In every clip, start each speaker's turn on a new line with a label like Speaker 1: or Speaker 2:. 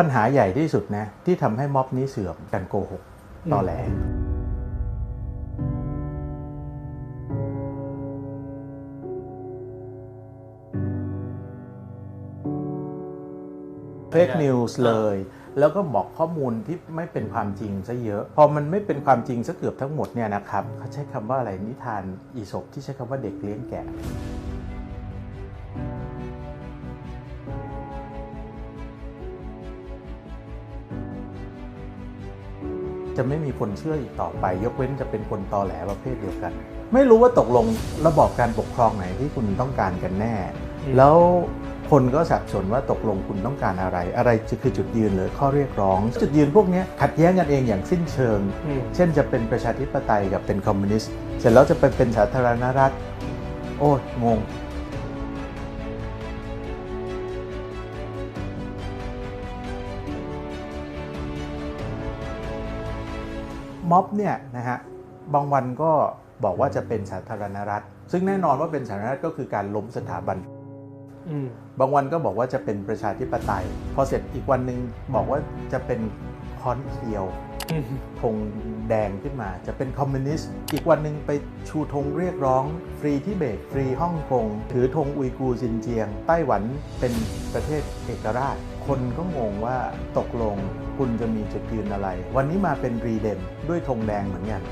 Speaker 1: ปัญหาใหญ่ที่สุดนะ ที่ทำให้ม็อบนี้เสื่อมการโกหกตอแหลเฟกนิวส์เลย แล้วก็บอกข้อมูลที่ไม่เป็นความจริงซะเยอะ พอมันไม่เป็นความจริงซะเกือบทั้งหมดเนี่ยนะครับเขาใช้คำว่าอะไรนิทานอีสปที่ใช้คำว่าเด็กเลี้ยงแกะ จะไม่มีคนเชื่ออีกต่อไป ยกเว้นจะเป็นคนตอแหลประเภทเดียวกัน ไม่รู้ว่าตกลงระบอบการปกครองไหนที่คุณต้องการกันแน่
Speaker 2: อืม
Speaker 1: แล้วคนก็สับสนว่าตกลงคุณต้องการอะไร อะไรคือจุดยืนหรือข้อเรียกร้อง จุดยืนพวกเนี้ยขัดแย้งกันเองอย่างสิ้นเชิง
Speaker 2: อืม
Speaker 1: เช่นจะเป็นประชาธิปไตยกับเป็นคอมมิวนิสต์เสร็จแล้วจะไปเป็นสาธารณรัฐ โอ้ยงง ม็อบเนี่ยนะฮะบางวันก็บอกว่าจะเป็นสาธารณรัฐ ซึ่งแน่นอนว่าเป็นสาธารณรัฐก็คือการล้มสถาบัน
Speaker 2: อืม
Speaker 1: บางวันก็บอกว่าจะเป็นประชาธิปไตย พอเสร็จอีกวันหนึ่งบอกว่าจะเป็นค้อนเคียว
Speaker 2: อืม
Speaker 1: ธงแดงขึ้นมา จะเป็นคอมมิวนิสต์ อีกวันหนึ่งไปชูธงเรียกร้อง ฟรีที่เบตฟรีฮ่องกง ถือธงอุยกูร์ซินเจียง ไต้หวันเป็นประเทศเอกราช คนก็งงว่าตกลงคุณจะมีจุดยืนอะไร วันนี้มาเป็นรีเดมด้วยธงแดงเหมือนกัน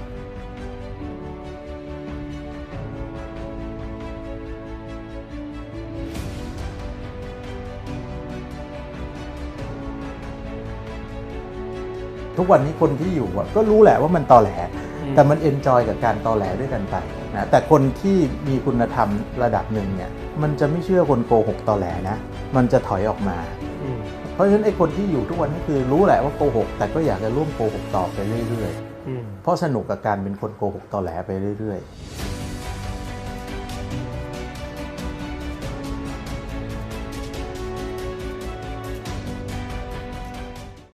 Speaker 1: ทุกวันนี้คนที่อยู่อะก็รู้แหละว่ามันตอแหล แต่มันเอนจอยกับการตอแหลด้วยกันไปนะแต่คนที่มีคุณธรรมระดับหนึ่งเนี่ยมันจะไม่เชื่อคนโกหกตอแหลนะ มันจะถอยออกมา
Speaker 2: อืม
Speaker 1: เพราะฉะนั้นไอ้คนที่อยู่ทุกวันนี้คือรู้แหละว่าโกหก แต่ก็อยากจะร่วมโกหกต่อไปเรื่อย
Speaker 2: อืม
Speaker 1: ๆเพราะสนุกกับการเป็นคนโกหกตอแหลไปเรื่อยๆ